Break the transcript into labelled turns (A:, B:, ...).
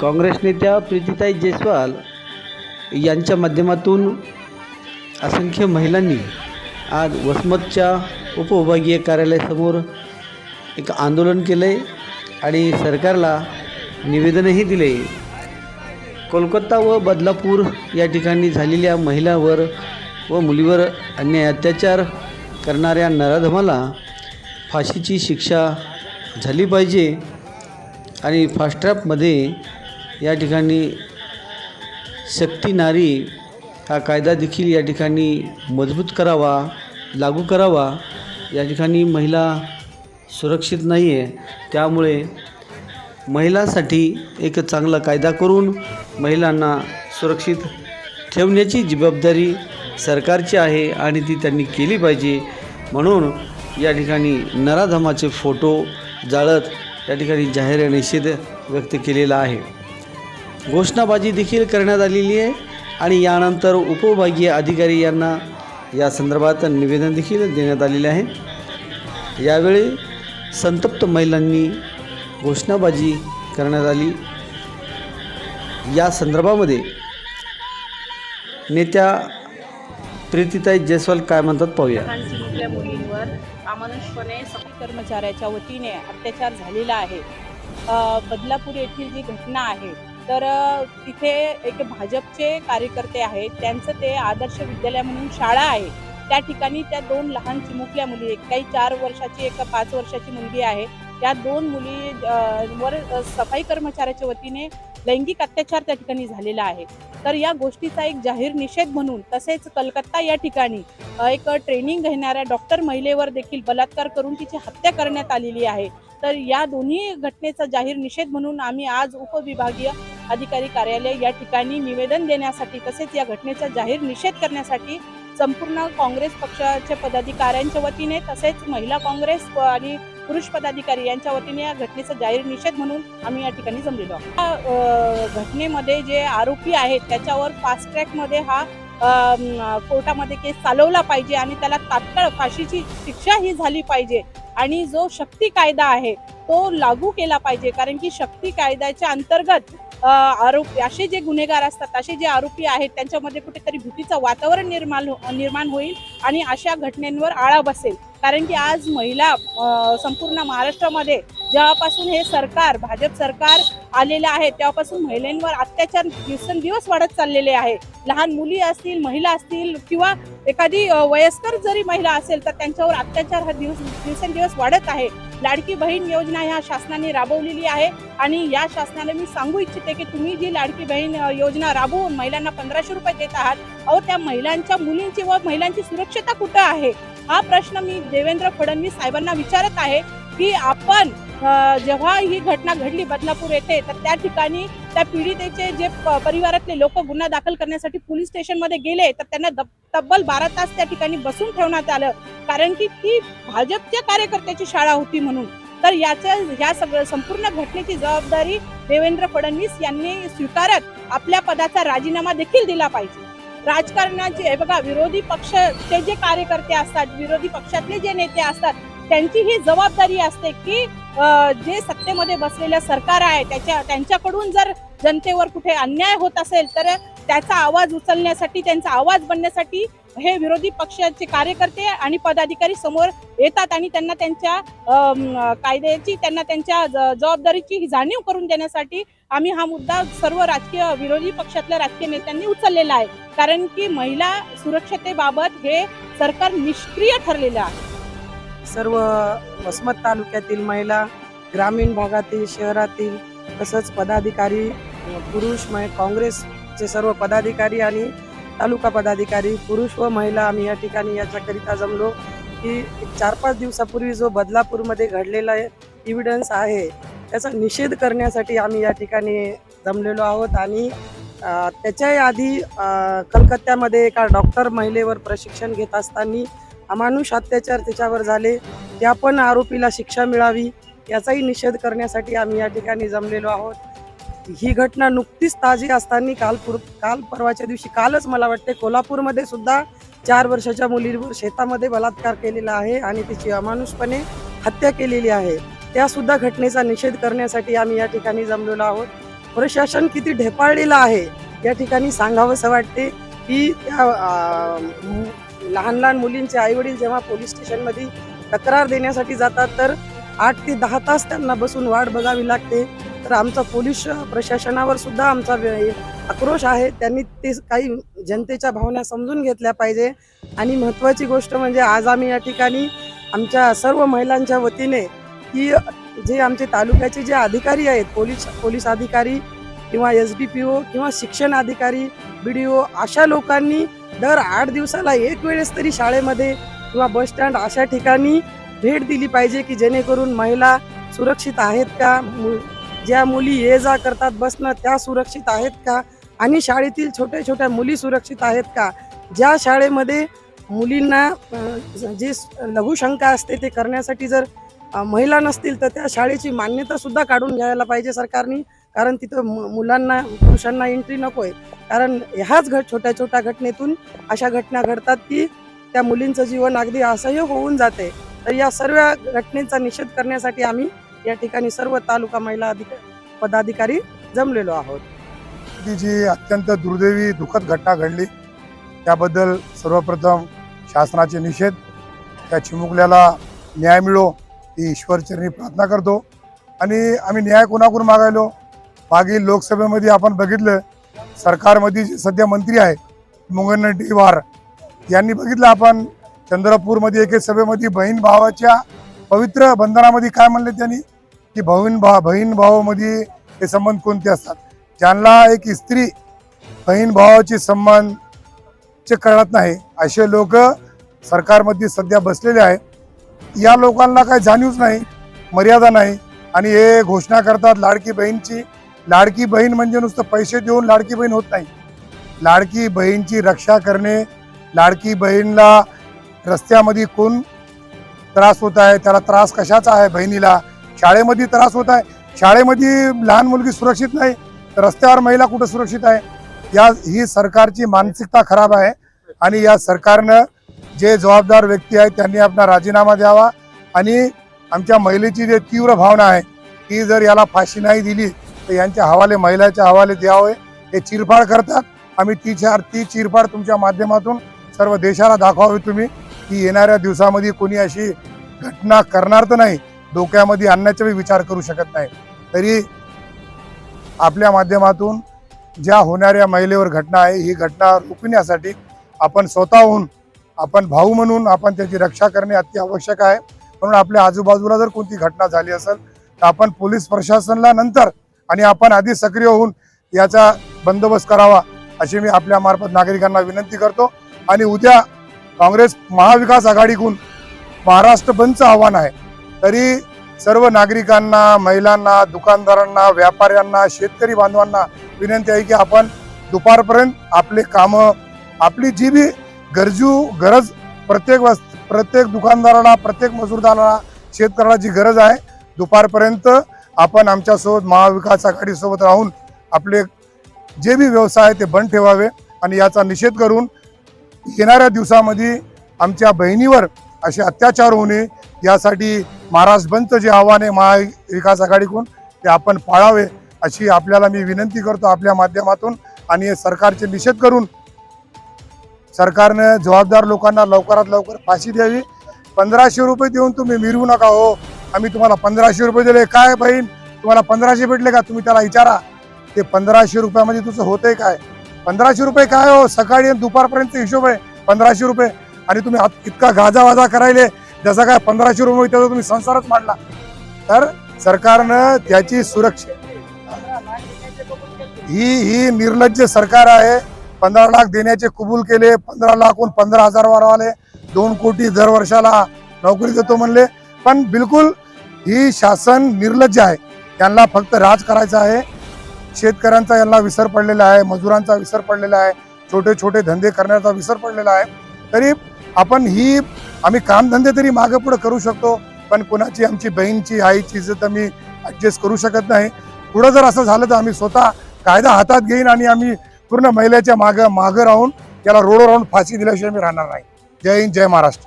A: काँग्रेस नेत्या प्रीतीताई जयस्वाल यांच्या माध्यमातून असंख्य महिलांनी आज वसमतच्या उपविभागीय कार्यालयासमोर एक आंदोलन केलं आहे आणि सरकारला निवेदनही दिले कोलकाता व बदलापूर या ठिकाणी झालेल्या महिलावर व मुलीवर अन्याय अत्याचार करणाऱ्या नराधमाला फाशीची शिक्षा झाली पाहिजे आणि फास्ट्रॅपमध्ये या ठिकाणी सक्ती नारी हा कायदा देखील या ठिकाणी मजबूत करावा लागू करावा. या ठिकाणी महिला सुरक्षित नाही आहे त्यामुळे महिलांसाठी एक चांगला कायदा करून महिलांना सुरक्षित ठेवण्याची जबाबदारी सरकारची आहे आणि ती त्यांनी केली पाहिजे. म्हणून या ठिकाणी नराधमाचे फोटो जाळत या ठिकाणी जाहीर निषेध व्यक्त केलेला आहे. घोषणाबाजी देखील करण्यात आलेली आहे आणि यानंतर उपविभागीय अधिकारी यांना या संदर्भात निवेदन देखील देण्यात आलेले आहे. यावेळी संतप्त महिलांनी घोषणाबाजी करण्यात आली. या संदर्भामध्ये नेत्या प्रीतीताई जयस्वाल काय म्हणतात पाहूया.
B: लहान मुलींवर अमानुषपणे कर्मचाऱ्याच्या वतीने अत्याचार झालेला आहे. बदलापूर येथील जी घटना आहे तर तिथे एक भाजपचे कार्यकर्ते आहेत. त्यांचं ते आदर्श विद्यालय म्हणून शाळा आहे. त्या ठिकाणी त्या दोन लहान चिमुकल्या मुली एक काही चार वर्षाची एक पाच वर्षाची मुलगी आहे. त्या दोन मुली वर सफाई कर्मचाऱ्याच्या वतीने लैंगिक अत्याचार त्या ठिकाणी झालेला आहे. तर या गोष्टीचा एक जाहीर निषेध म्हणून तसेच कलकत्ता या ठिकाणी एक ट्रेनिंग घेणाऱ्या डॉक्टर महिलेवर देखील बलात्कार करून तिची हत्या करण्यात आलेली आहे. तर या दोन्ही घटनेचा जाहीर निषेध म्हणून आम्ही आज उपविभागीय अधिकारी कार्यालय या ठिकाणी निवेदन देण्यासाठी तसेच या घटनेचा जाहीर निषेध करण्यासाठी संपूर्ण काँग्रेस पक्षाच्या पदाधिकाऱ्यांच्या वतीने तसेच महिला काँग्रेस आणि पुरुष पदाधिकारी यांच्या वतीने या घटनेचा जाहीर निषेध म्हणून आम्ही या ठिकाणी जमलेलो आहोत. घटनेमध्ये जे आरोपी आहेत त्याच्यावर फास्ट ट्रॅकमध्ये हा कोर्टामध्ये केस चालवला पाहिजे आणि त्याला तात्काळ फाशीची शिक्षा ही झाली पाहिजे. आणि जो शक्ती कायदा आहे तो लागू केला पाहिजे. कारण की शक्ती कायद्याच्या अंतर्गत आरोपी असे जे गुन्हेगार असतात असे जे आरोपी आहेत त्यांच्यामध्ये कुठेतरी भीतीचं वातावरण निर्माण हो- निर्माण होईल आणि अशा घटनेंवर आळा बसेल. कारण की आज महिला संपूर्ण महाराष्ट्रामध्ये जेव्हापासून हे सरकार भाजप सरकार आलेलं आहे तेव्हापासून महिलांवर अत्याचार दिवसेंदिवस वाढत चाललेले आहे. लहान मुली असतील महिला असतील किंवा एखादी वयस्कर जरी महिला असेल तर त्यांच्यावर अत्याचार हा दिवस दिवसेंदिवस वाढत आहे. लाडकी बहीण योजना ह्या शासनाने राबवलेली आहे आणि या शासनाला मी सांगू इच्छिते की तुम्ही जी लाडकी बहीण योजना राबवून महिलांना पंधराशे रुपये देत आहात अहो त्या महिलांच्या मुलींची व महिलांची सुरक्षता कुठं आहे? हा प्रश्न मी देवेंद्र फडणवीस साहेबांना विचारत आहे की आपण जेव्हा ही घटना घडली बदलापूर येथे तर त्या ठिकाणी त्या पीडितेचे जे प- परिवारातले लोक गुन्हा दाखल करण्यासाठी पोलीस स्टेशनमध्ये गेले तर त्यांना तब्बल बारा तास त्या ठिकाणी बसून ठेवण्यात आलं. कारण की ती भाजपच्या कार्यकर्त्याची शाळा होती म्हणून. तर याच्या ह्या सगळं संपूर्ण घटनेची जबाबदारी देवेंद्र फडणवीस यांनी स्वीकारत आपल्या पदाचा राजीनामा देखील दिला पाहिजे. राजकारणाचे बघा विरोधी पक्षाचे जे कार्यकर्ते असतात विरोधी पक्षातले जे नेते असतात त्यांची ही जबाबदारी असते की जे सत्तेमध्ये बसलेलं सरकार आहे त्याच्या त्यांच्याकडून जर जनतेवर कुठे अन्याय होत असेल तर त्याचा आवाज उचलण्यासाठी त्यांचा आवाज बनण्यासाठी हे विरोधी पक्षाचे कार्यकर्ते आणि पदाधिकारी समोर येतात आणि त्यांना त्यांच्या कायद्याची त्यांना त्यांच्या जबाबदारीची ही जाणीव करून देण्यासाठी आम्ही हा मुद्दा सर्व राजकीय विरोधी पक्षातल्या राजकीय नेत्यांनी उचललेला आहे. कारण की महिला सुरक्षतेबाबत हे सरकार निष्क्रिय ठरलेलं आहे.
C: सर्व वसमत तालुक्यातील महिला ग्रामीण भागातील शहरातील तसंच पदाधिकारी पुरुष मै काँग्रेसचे सर्व पदाधिकारी आणि तालुका पदाधिकारी पुरुष व महिला आम्ही या ठिकाणी याच्याकरिता जमलो की चार पाच दिवसापूर्वी जो बदलापूरमध्ये घडलेला इव्हिडन्स आहे त्याचा निषेध करण्यासाठी आम्ही या ठिकाणी जमलेलो आहोत आणि त्याच्याही आधी कलकत्त्यामध्ये एका डॉक्टर महिलेवर प्रशिक्षण घेत असताना अमानुष अत्याचार त्याच्यावर झाले त्या पण आरोपीला शिक्षा मिळावी याचाही निषेध करण्यासाठी आम्ही या ठिकाणी जमलेलो आहोत. ही घटना नुकतीच ताजी असताना काल पूर काल परवाच्या दिवशी कालच मला वाटते कोल्हापूरमध्ये सुद्धा चार वर्षाच्या मुलीवर शेतामध्ये बलात्कार केलेला आहे आणि तिची अमानुषपणे हत्या केलेली आहे. त्यासुद्धा घटनेचा निषेध करण्यासाठी आम्ही या ठिकाणी जमलेलो आहोत. प्रशासन किती ढेपाळलेलं आहे या ठिकाणी सांगावंसं वाटते की त्या लहान लहान मुलींचे आईवडील जेव्हा पोलीस स्टेशनमध्ये तक्रार देण्यासाठी जातात तर आठ ते दहा तास त्यांना बसून वाट बघावी लागते. तर आमचा पोलीस प्रशासनावर सुद्धा आमचा आक्रोश आहे. त्यांनी ते काही जनतेच्या भावना समजून घेतल्या पाहिजे. आणि महत्त्वाची गोष्ट म्हणजे आज आम्ही या ठिकाणी आमच्या सर्व महिलांच्या वतीने की जे आमचे तालुक्याचे जे अधिकारी आहेत पोलीस पोलीस अधिकारी किंवा एस डी पी ओ किंवा शिक्षण अधिकारी बी डी ओ अशा लोकांनी दर आठ दिवसाला एक वेळेस तरी शाळेमध्ये किंवा बस स्टँड अशा ठिकाणी भेट दिली पाहिजे की जेणेकरून महिला सुरक्षित आहेत का? मु- ज्या मुली ये जा करतात बसणं त्या सुरक्षित आहेत का? आणि शाळेतील छोट्या छोट्या मुली सुरक्षित आहेत का? ज्या शाळेमध्ये मुलींना जे लघुशंका असते ते करण्यासाठी जर महिला नसतील तर त्या शाळेची मान्यतासुद्धा काढून घ्यायला पाहिजे सरकारने. कारण तिथं मु- मुलांना पुरुषांना एंट्री नको आहे कारण ह्याच घट छोट्या छोट्या घटनेतून अशा घटना घडतात की त्या मुलींचं जीवन अगदी असह्य होऊन जाते. तर या सर्व घटनेचा निषेध करण्यासाठी आम्ही या ठिकाणी सर्व तालुका महिला अधिकारी पदाधिकारी जमलेलो आहोत.
D: ती जी अत्यंत दुर्दैवी दुःखद घटना घडली त्याबद्दल सर्वप्रथम शासनाचे निषेध त्या चिमुकल्याला न्याय मिळो ही ईश्वरचरणी प्रार्थना करतो. आणि आम्ही न्याय कोणाकडून मागायलो? मागील लोकसभेमध्ये आपण बघितलं सरकारमध्ये जे सध्या मंत्री आहे मुंगनटीवार यांनी बघितलं आपण चंद्रपूरमध्ये एके सभेमध्ये बहीण भावाच्या पवित्र बंधनामध्ये काय म्हणले त्यांनी? की बहीण भा बहीण भावामध्ये हे संबंध कोणते असतात? ज्यांना एक स्त्री बहीण भावाचे संबंध चे कळत नाही असे लोक सरकारमध्ये सध्या बसलेले आहे या लोकांना काही जाणीवच नाही मर्यादा नाही. आणि हे घोषणा करतात लाडकी बहीणची लाडकी बहीण म्हणजे नुसतं पैसे देऊन लाडकी बहीण होत नाही. लाडकी बहीणची रक्षा करणे लाडकी बहीणला रस्त्यामध्ये कोण त्रास होत आहे त्याला त्रास कशाचा आहे बहिणीला? शाळेमध्ये त्रास होत आहे. शाळेमध्ये लहान मुलगी सुरक्षित नाही रस्त्यावर महिला कुठं सुरक्षित आहे? या ही सरकारची मानसिकता खराब आहे आणि या सरकारनं जे जबाबदार व्यक्ती आहेत त्यांनी आपला राजीनामा द्यावा. आणि आमच्या महिलेची जे तीव्र भावना आहे ती जर याला फाशी नाही दिली तर यांच्या हवाले महिलाच्या हवाले द्यावे हे चिरफाड करतात. आम्ही ती चार ती चिरफाड तुमच्या माध्यमातून सर्व देशाला दाखवावी तुम्ही. की येणाऱ्या दिवसामध्ये कोणी अशी घटना करणार तर नाही डोक्यामध्ये आणण्याचा विचार करू शकत नाही. तरी आपल्या माध्यमातून ज्या होणाऱ्या महिलेवर घटना आहे ही घटना रोखण्यासाठी आपण स्वतःहून आपण भाऊ म्हणून आपण त्याची रक्षा करणे अति आवश्यक आहे. म्हणून आपल्या आजूबाजूला जर कोणती घटना झाली असेल तर आपण पोलीस प्रशासनाला नंतर आणि आपण आधी सक्रिय होऊन याचा बंदोबस्त करावा अशी मी आपल्या मार्फत नागरिकांना विनंती करतो. आणि उद्या काँग्रेस महाविकास आघाडीकडून महाराष्ट्र बंदचं आव्हान आहे. तरी सर्व नागरिकांना महिलांना दुकानदारांना व्यापाऱ्यांना शेतकरी बांधवांना विनंती आहे की आपण दुपारपर्यंत आपले कामं आपली जी बी गरजू गरज प्रत्येक वस् प्रत्येक दुकानदाराला प्रत्येक मजूरदाराला शेतकऱ्याला जी गरज आहे दुपारपर्यंत आपण आमच्यासोबत महाविकास आघाडीसोबत राहून आपले जे बी व्यवसाय ते बंद ठेवावे आणि याचा निषेध करून येणाऱ्या दिवसामध्ये आमच्या बहिणीवर असे अत्याचार होणे यासाठी महाराष्ट्र बंदचं जे आव्हान आहे महाविकास आघाडीकडून ते आपण पाळावे अशी आपल्याला मी विनंती करतो आपल्या माध्यमातून आणि सरकारचे निषेध करून सरकारनं जबाबदार लोकांना लवकरात लवकर फाशी द्यावी. पंधराशे रुपये देऊन तुम्ही मिरवू नका हो. आम्ही तुम्हाला पंधराशे रुपये दिले. काय बहीण? तुम्हाला पंधराशे भेटले का? तुम्ही त्याला विचारा. ते पंधराशे रुपयामध्ये तुझं होतंय काय? पंधराशे रुपये काय हो? सकाळी आणि दुपारपर्यंत हिशोब आहे. पंधराशे रुपये. आणि तुम्ही इतका गाजावाजा करायले. जसा काय पंधराशे रुपये त्याचा तुम्ही संसारच मांडला. तर सरकारनं त्याची सुरक्षा ही ही निर्लज्ज सरकार आहे. पंधरा लाख देण्याचे कबूल केले. पंधरा लाखहून पंधरा हजार वाले दोन कोटी दर वर्षाला नोकरी देतो म्हणले. पण बिलकुल ही शासन निर्लज्ज आहे. त्यांना फक्त राज करायचं आहे. शेतकऱ्यांचा यांना विसर पडलेला आहे मजुरांचा विसर पडलेला आहे छोटे छोटे धंदे करण्याचा विसर पडलेला आहे. तरी आपण ही आम्ही कामधंदे तरी मागे पुढे करू शकतो पण कोणाची आमची बहीणची आईची इज्जत आम्ही ॲडजस्ट करू शकत नाही. पुढं जर असं झालं तर आम्ही स्वतः कायदा हातात घेईन आणि आम्ही पूर्ण महिलेच्या मागं मागं राहून याला रोडवर राहून फाशी दिल्याशिवाय मी राहणार नाही. जय हिंद जय महाराष्ट्र.